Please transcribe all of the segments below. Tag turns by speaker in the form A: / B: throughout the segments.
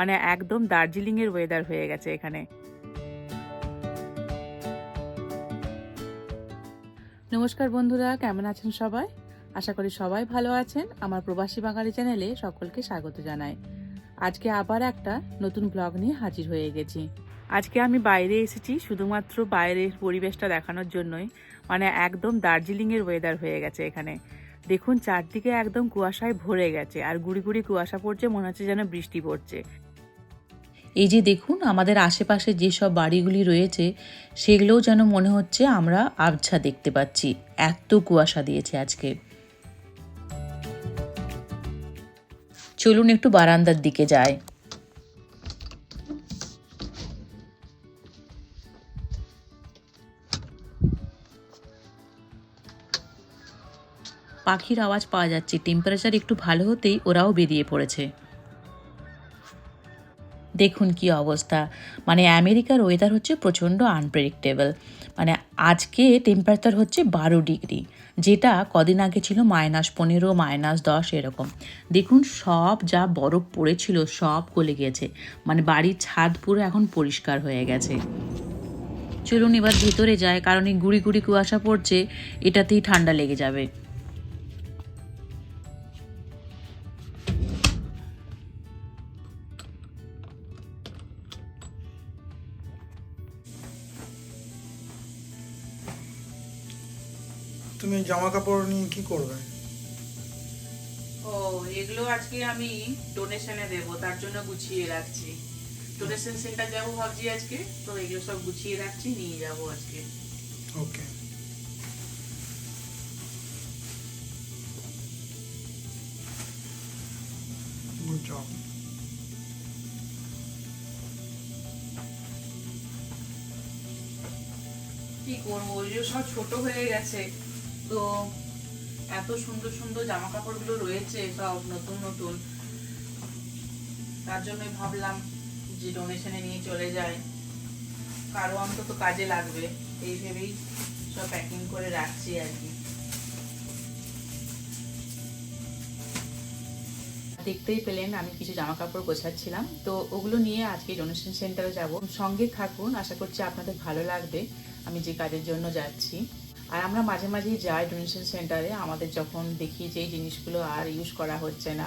A: মানে একদম দার্জিলিংয়ের ওয়েদার হয়ে গেছে এখানে। নমস্কার বন্ধুরা কেমন আছেন সবাই? আশা করি সবাই ভালো আছেন। আমার প্রবাসী বাঙালি চ্যানেলে সকলকে স্বাগত জানাই। আজকে আবার একটা নতুন ব্লগ নিয়ে হাজির হয়ে গেছি। আজকে আমি বাইরে এসেছি শুধুমাত্র বাইরের পরিবেশটা দেখানোর জন্যই। মানে একদম দার্জিলিংয়ের ওয়েদার হয়ে গেছে এখানে। দেখুন চারদিকে একদম কুয়াশায় ভরে গেছে। আর গুড়ি গুড়ি কুয়াশা পড়ছে মনে হচ্ছে যেন বৃষ্টি পড়ছে।
B: এই যে দেখুন, আমাদের আশেপাশে যেসব বাড়িগুলি রয়েছে, সেগুলোও যেন মনে হচ্ছে আমরা আবছা দেখতে পাচ্ছি। এত কুয়াশা দিয়েছে আজকে। চলুন একটু বারান্দার দিকে যাই। পাখির আওয়াজ পাওয়া যাচ্ছে। টেম্পারেচার একটু ভালো হতেই ওরাও বেরিয়ে পড়েছে। দেখুন কি অবস্থা। মানে আমেরিকার ওয়েদার হচ্ছে প্রচণ্ড আনপ্রেডিক্টেবল মানে আজকে টেম্পারেচার হচ্ছে বারো ডিগ্রি, যেটা কদিন আগে ছিল মাইনাস পনেরো মাইনাস দশ এরকম। দেখুন সব যা বরফ পড়েছিল, সব গলে গেছে। মানে বাড়ির ছাদ পুরো এখন পরিষ্কার হয়ে গেছে। চলুন এবার ভেতরে যায় কারণ এই গুড়ি গুড়ি কুয়াশা পড়ছে, এটাতেই ঠান্ডা লেগে যাবে।
C: তুমি জামা কাপড় নিয়ে কি করবে?
A: ও এগুলো আজকে আমি ডোনেশনে দেব তার জন্য গুছিয়ে রাখছি। ডোনেশন সেন্টার যাব ভাবছি আজকে তো এগুলো সব গুছিয়ে রাখছি নিয়ে যাব আজকে।
C: ওকে
A: কি করব? সব ছোট হয়ে গেছে। তো এত সুন্দর সুন্দর জামা কাপড়গুলো রয়েছে, সব নতুন নতুন। তার জন্যই ভাবলাম যে ডোনেশনে নিয়ে চলে যায় কারও অন্তত কাজে লাগবে, এই ভেবেই সব প্যাকিং করে রাখছি আর কি। দেখতেই পেলেন, আমি কিছু জামা কাপড় গোছাচ্ছিলাম। তো ওগুলো নিয়ে আজকে ডোনেশন সেন্টারে যাব। সঙ্গে থাকুন, আশা করছি আপনাদের ভালো লাগবে। আমি যে কাজের জন্য যাচ্ছি। আর আমরা মাঝে মাঝেই যাই ডোনেশন সেন্টারে আমাদের যখন দেখি যে জিনিসগুলো আর ইউজ করা হচ্ছে না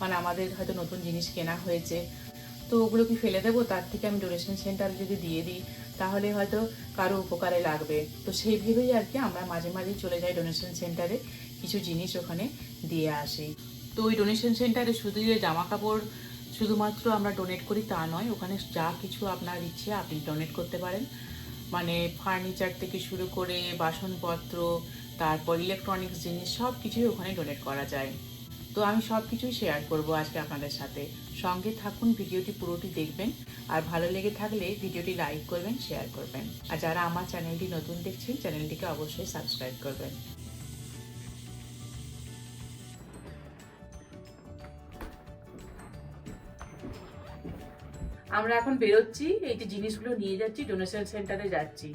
A: মানে আমাদের হয়তো নতুন জিনিস কেনা হয়েছে, তো ওগুলো কি ফেলে দেবো? তার থেকে আমি ডোনেশন সেন্টারে যদি দিয়ে দিই, তাহলে হয়তো কারও উপকারে লাগবে। তো সেই ভেবেই আর কি আমরা মাঝে মাঝেই চলে যাই ডোনেশন সেন্টারে কিছু জিনিস ওখানে দিয়ে আসি। তো ওই ডোনেশন সেন্টারে শুধু যে জামা কাপড় শুধুমাত্র আমরা ডোনেট করি তা নয়, ওখানে যা কিছু আপনার ইচ্ছে আপনি ডোনেট করতে পারেন। মানে ফার্নিচার থেকে শুরু করে বাসনপত্র, তারপর ইলেকট্রনিক্স জিনিস সব কিছুই ওখানে ডোনেট করা যায়। তো আমি সব কিছুই শেয়ার করব আজকে আপনাদের সাথে। সঙ্গে থাকুন, ভিডিওটি পুরোটি দেখবেন। আর ভালো লেগে থাকলে ভিডিওটি লাইক করবেন শেয়ার করবেন। আর যারা আমার চ্যানেলটি নতুন দেখছেন চ্যানেলটিকে অবশ্যই সাবস্ক্রাইব করবেন। আমরা এখন বেরোচ্ছি, এই যে জিনিসগুলো নিয়ে যাচ্ছি ডোনেশন সেন্টারে যাচ্ছি।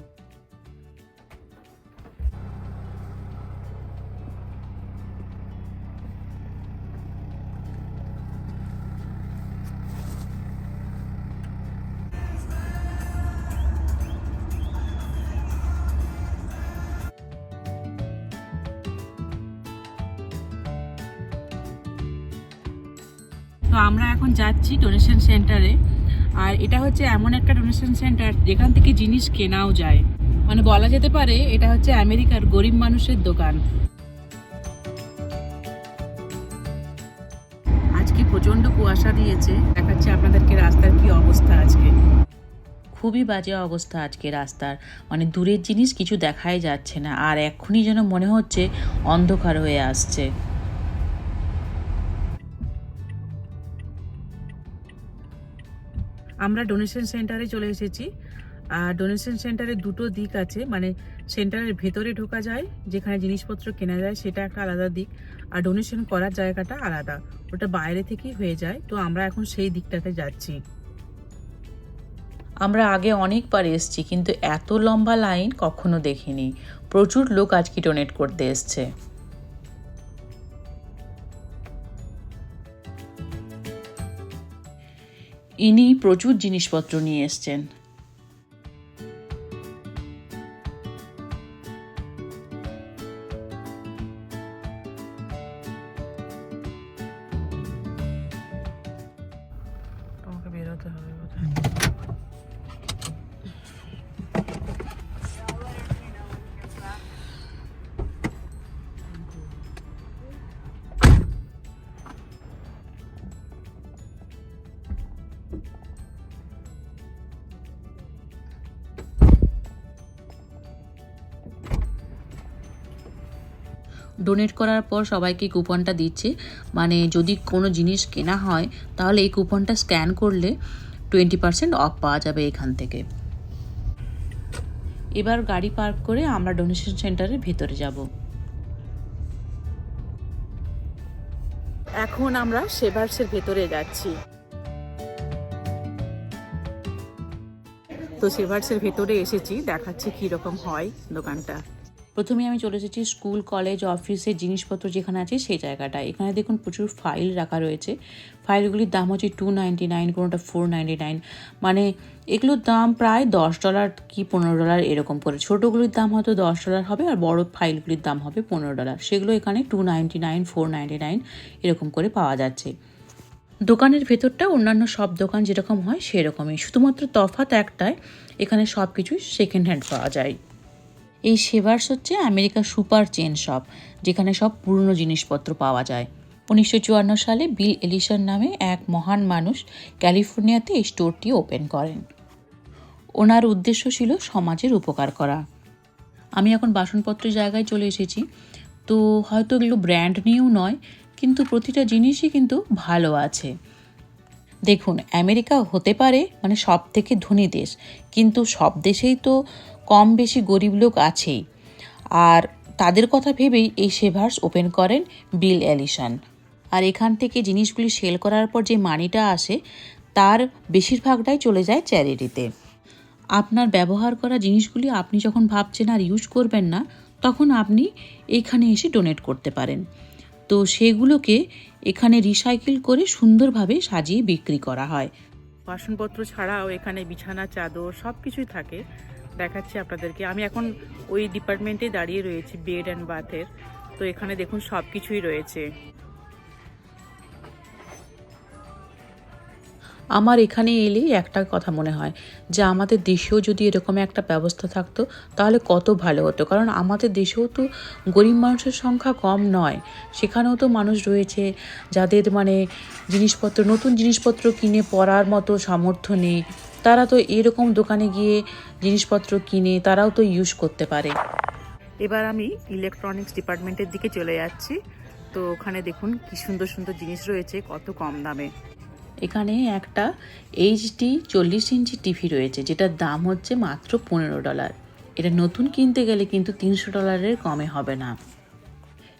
A: তো আমরা এখন যাচ্ছি ডোনেশন সেন্টারে আর এটা হচ্ছে এমন একটা ডোনেশন সেন্টার যেখান থেকে জিনিস কেনাও যায়। মানে বলা যেতে পারে, এটা হচ্ছে আমেরিকার গরিব মানুষের দোকান। আজকে প্রচণ্ড কুয়াশা দিয়েছে, দেখাচ্ছে আপনাদেরকে রাস্তার কি অবস্থা আজকে।
B: খুবই বাজে অবস্থা আজকে রাস্তার মানে দূরের জিনিস কিছু দেখাই যাচ্ছে না, আর এক্ষুনি যেন মনে হচ্ছে অন্ধকার হয়ে আসছে।
A: আমরা ডোনেশন সেন্টারে চলে এসেছি। আর ডোনেশন সেন্টারে দুটো দিক আছে মানে সেন্টারের ভেতরে ঢোকা যায়, যেখানে জিনিসপত্র কেনা যায়, সেটা একটা আলাদা দিক। আর ডোনেশন করার জায়গাটা আলাদা, ওটা বাইরে থেকেই হয়ে যায়। তো আমরা এখন সেই দিকটাতে যাচ্ছি।
B: আমরা আগে অনেকবার এসছি, কিন্তু এত লম্বা লাইন কখনো দেখিনি। প্রচুর লোক আজকে ডোনেট করতে এসছে।
A: ইনি প্রচুর জিনিসপত্র নিয়ে এসছেন। ডোনেট করার পর সবাইকে কুপনটা দিচ্ছে। মানে যদি কোনো জিনিস কেনা হয়, তাহলে এই কুপনটা স্ক্যান করলে টোয়েন্টি পার্সেন্ট অফ পাওয়া যাবে এখান থেকে। এবার গাড়ি পার্ক করে আমরা ডোনেশন সেন্টারের ভেতরে যাব।
D: এখন আমরা সেভার্সের ভেতরে যাচ্ছি। তো সেভার্সের ভেতরে এসেছি, দেখাচ্ছি কি রকম হয় দোকানটা।
A: প্রথমে আমি চলে এসেছি স্কুল, কলেজ, অফিসের জিনিসপত্র যেখানে আছে সেই জায়গাটা এখানে দেখুন প্রচুর ফাইল রাখা রয়েছে। ফাইলগুলির দাম হচ্ছে টু নাইনটি নাইন কোনোটা ফোর নাইনটি নাইন মানে এগুলোর দাম প্রায় দশ ডলার কি পনেরো ডলার এরকম করে। ছোটোগুলির দাম হয়তো দশ ডলার হবে আর বড় ফাইলগুলির দাম হবে পনেরো ডলার সেগুলো এখানে two ninety nine four ninety nine এরকম করে পাওয়া যাচ্ছে। দোকানের ভেতরটা অন্যান্য সব দোকান যেরকম হয় সেরকমই। শুধুমাত্র তফাৎ একটাই, এখানে সব কিছুই সেকেন্ড হ্যান্ড পাওয়া যায়। এই সেভার্স হচ্ছে আমেরিকার সুপার চেন শপ, যেখানে সব পুরনো জিনিসপত্র পাওয়া যায়। উনিশশো চুয়ান্ন সালে বিল এলিসন নামে এক মহান মানুষ ক্যালিফোর্নিয়াতে এই স্টোরটি ওপেন করেন। ওনার উদ্দেশ্য ছিল সমাজের উপকার করা। আমি এখন বাসনপত্রের জায়গায় চলে এসেছি, তো হয়তো এগুলো ব্র্যান্ড নিয়েও নয়, কিন্তু প্রতিটা জিনিসই কিন্তু ভালো আছে। দেখুন, আমেরিকা হতে পারে মানে সব থেকে ধনী দেশ, কিন্তু সব দেশেই তো কম বেশি গরিব লোক আছেই। আর তাদের কথা ভেবেই এই সেভার্স ওপেন করেন বিল অ্যালিসন। আর এখান থেকে জিনিসগুলি সেল করার পর যে মানিটা আসে, তার বেশিরভাগটাই চলে যায় চ্যারিটিতে। আপনার ব্যবহার করা জিনিসগুলি আপনি যখন ভাবছেন আর ইউজ করবেন না, তখন আপনি এখানে এসে ডোনেট করতে পারেন। তো সেগুলোকে এখানে রিসাইকেল করে সুন্দরভাবে সাজিয়ে বিক্রি করা হয়।
D: বাসনপত্র ছাড়াও এখানে বিছানা, চাদর সব কিছুই থাকে। দেখাচ্ছি আপনাদেরকে। আমি এখন ওই ডিপার্টমেন্টে দাঁড়িয়ে রয়েছি বেড অ্যান্ড বাথের তো এখানে দেখুন সব কিছুই রয়েছে।
A: আমার এখানে এলেই একটা কথা মনে হয়, যে আমাদের দেশেও যদি এরকম একটা ব্যবস্থা থাকতো, তাহলে কত ভালো হতো। কারণ আমাদের দেশেও তো গরিব মানুষের সংখ্যা কম নয়। সেখানেও তো মানুষ রয়েছে, যাদের মানে জিনিসপত্র, নতুন জিনিসপত্র কিনে পড়ার মতো সামর্থ্য নেই। তারা তো এরকম দোকানে গিয়ে জিনিসপত্র কিনে তারাও তো ইউজ করতে পারে।
D: এবার আমি ইলেকট্রনিক্স ডিপার্টমেন্টের দিকে চলে যাচ্ছি। তো ওখানে দেখুন কি সুন্দর সুন্দর জিনিস রয়েছে কত কম দামে।
A: এখানে একটা এইচডি চল্লিশ ইঞ্চি টিভি রয়েছে যেটার দাম হচ্ছে মাত্র পনেরো ডলার এটা নতুন কিনতে গেলে কিন্তু তিনশো ডলারের কমে হবে না।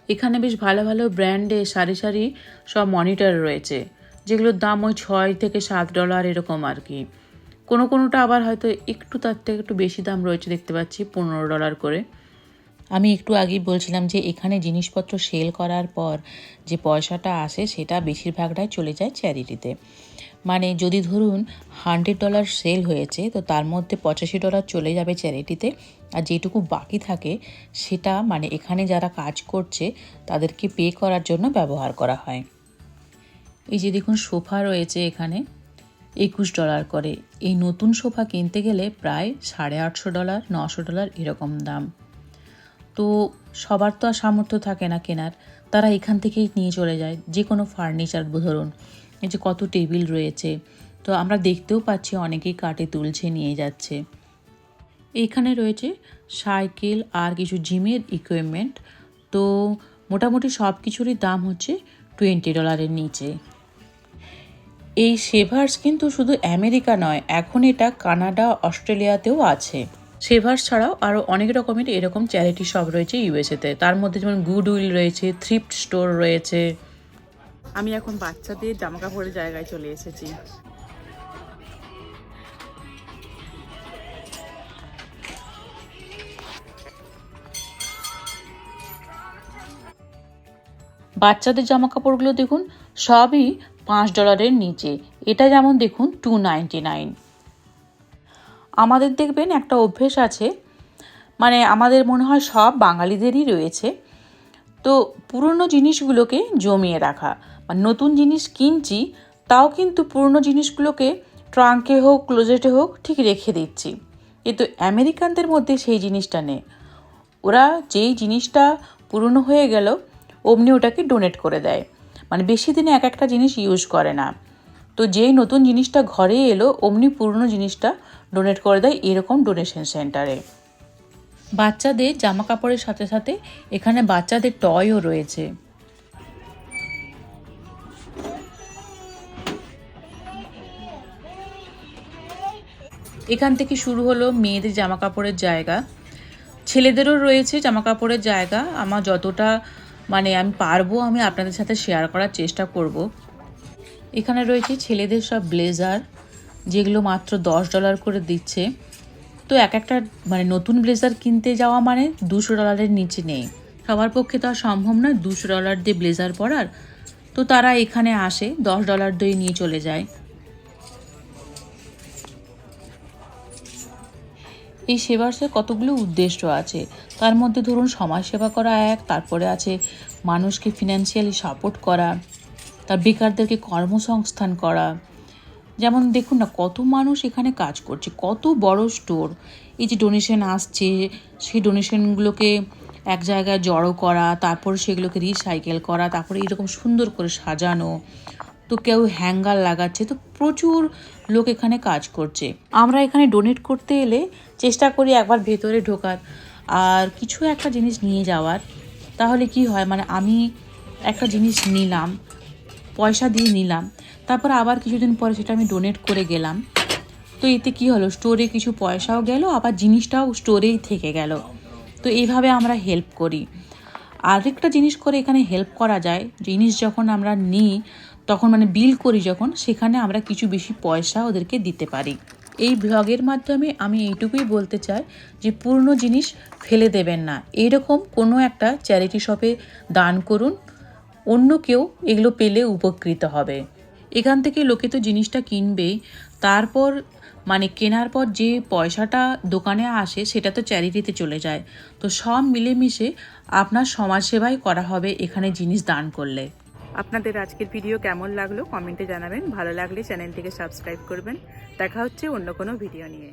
A: এখানে বেশ ভালো ভালো ব্র্যান্ডে সারি সারি সব মনিটর রয়েছে যেগুলোর দাম ওই ছয় থেকে সাত ডলার এরকম আর কি। কোনো কোনোটা আবার হয়তো একটু তার থেকে একটু বেশি দাম রয়েছে দেখতে পাচ্ছি, পনেরো ডলার করে। আমি একটু আগেই বলছিলাম যে এখানে জিনিসপত্র সেল করার পর যে পয়সাটা আসে সেটা বেশিরভাগটাই চলে যায় চ্যারিটিতে। মানে যদি ধরুন হান্ড্রেড ডলার সেল হয়েছে, তো তার মধ্যে পঁচাশি ডলার চলে যাবে চ্যারিটিতে। আর যেটুকু বাকি থাকে সেটা মানে এখানে যারা কাজ করছে তাদেরকে পে করার জন্য ব্যবহার করা হয়। এই যে দেখুন, সোফা রয়েছে এখানে। একুশ ডলার করে। এই নতুন সোফা কিনতে গেলে প্রায় সাড়ে আটশো ডলার, নশো ডলার এরকম দাম। তো সবার তো আর সামর্থ্য থাকে না কেনার। তারা এখান থেকেই নিয়ে চলে যায়, যে কোনো ফার্নিচার ধরুন। এই যে কত টেবিল রয়েছে। তো আমরা দেখতেও পাচ্ছি অনেকেই কাটে তুলছে, নিয়ে যাচ্ছে। এখানে রয়েছে সাইকেল আর কিছু জিমের ইকুইপমেন্ট তো মোটামুটি সব কিছুরই দাম হচ্ছে টোয়েন্টি ডলারের নিচে। এই সেভার্স কিন্তু শুধু আমেরিকা নয় এখন এটা কানাডা অস্ট্রেলিয়াতেও আছে। সেভার্স ছাড়াও আরও অনেক রকমের এরকম চ্যারিটি শপ রয়েছে ইউএসএতে তার মধ্যে যেমন গুড উইল রয়েছে থ্রিফ্ট স্টোর রয়েছে।
D: আমি এখন বাচ্চাদের জামা কাপড়ের জায়গায় চলে এসেছি।
A: বাচ্চাদের জামা কাপড়গুলো দেখুন সবই পাঁচ ডলারের নিচে। এটা যেমন দেখুন টু নাইনটি নাইন আমাদের দেখবেন একটা অভ্যেস আছে মানে আমাদের মনে হয় সব বাঙালিদেরই রয়েছে। তো পুরনো জিনিসগুলোকে জমিয়ে রাখা মানে নতুন জিনিস কিনছি, তাও কিন্তু পুরনো জিনিসগুলোকে ট্রাঙ্কে হোক, ক্লোজেটে হোক, ঠিক রেখে দিচ্ছি। কিন্তু আমেরিকানদের মধ্যে সেই জিনিসটা নেই। ওরা যেই জিনিসটা পুরনো হয়ে গেল, অমনি ওটাকে ডোনেট করে দেয়। মানে বেশি দিনে এক একটা জিনিস ইউজ করে না। তো যেই নতুন জিনিসটা ঘরে এলো, অমনি পুরনো জিনিসটা ডোনেট করে দেয় এরকম ডোনেশন সেন্টারে বাচ্চাদের জামা কাপড়ের সাথে সাথে এখানে বাচ্চাদের টয়ও রয়েছে। এখান থেকে শুরু হলো মেয়েদের জামা কাপড়ের জায়গা। ছেলেদেরও রয়েছে জামা কাপড়ের জায়গা। আমার যতটা মানে আমি পারব, আমি আপনাদের সাথে শেয়ার করার চেষ্টা করব। এখানে রয়েছে ছেলেদের সব ব্লেজার যেগুলো মাত্র দশ ডলার করে দিচ্ছে। তো এক একটা মানে নতুন ব্লেজার কিনতে যাওয়া মানে দুশো ডলারের নিচে নেই। সবার পক্ষে তো আর সম্ভব নয় দুশো ডলার দিয়ে ব্লেজার পরার। তো তারা এখানে আসে, দশ ডলার দিয়ে নিয়ে চলে যায়। এই সেবার কতগুলো উদ্দেশ্য আছে, তার মধ্যে ধরুন সমাজসেবা করা এক, তারপরে আছে মানুষকে ফিনান্সিয়ালি সাপোর্ট করা, তার বেকারদেরকে কর্মসংস্থান করা। যেমন দেখুন না, কত মানুষ এখানে কাজ করছে, কত বড় স্টোর এই যে ডোনেশন আসছে, সেই ডোনেশনগুলোকে এক জায়গায় জড়ো করা, তারপর সেগুলোকে রিসাইকেল করা, তারপরে এরকম সুন্দর করে সাজানো। তো কেউ হ্যাঙ্গার লাগাচ্ছে, তো প্রচুর লোক এখানে কাজ করছে। আমরা এখানে ডোনেট করতে এলে চেষ্টা করি একবার ভেতরে ঢোকার। আর কিছু একটা জিনিস নিয়ে যাওয়ার। তাহলে কি হয় মানে আমি একটা জিনিস নিলাম, পয়সা দিয়ে নিলাম, তারপর আবার কিছুদিন পরে সেটা আমি ডোনেট করে গেলাম। তো এতে কি হলো স্টোরে কিছু পয়সাও গেল, আবার জিনিসটাও স্টোরেই থেকে গেল। তো এইভাবে আমরা হেল্প করি। আরেকটা জিনিস করে এখানে হেল্প করা যায়, জিনিস যখন আমরা নিই তখন মানে বিল করি যখন, সেখানে আমরা কিছু বেশি পয়সা ওদেরকে দিতে পারি। এই ব্লগের মাধ্যমে আমি এইটুকুই বলতে চাই যে, পুরনো জিনিস ফেলে দেবেন না। এইরকম কোনো একটা চ্যারিটি শপে দান করুন, অন্য কেউ এগুলো পেলে উপকৃত হবে। এখান থেকে লোকে তো জিনিসটা কিনবেই। তারপর মানে কেনার পর যে পয়সাটা দোকানে আসে, সেটা তো চ্যারিটিতে চলে যায়। তো সব মিলেমিশে আপনার সমাজসেবাই করা হবে এখানে জিনিস দান করলে।
D: আপনাদের আজকের ভিডিও কেমন লাগল কমেন্টে জানাবেন। ভালো লাগলে চ্যানেলটিকে সাবস্ক্রাইব করবেন। দেখা হচ্ছে অন্য কোনো ভিডিও নিয়ে।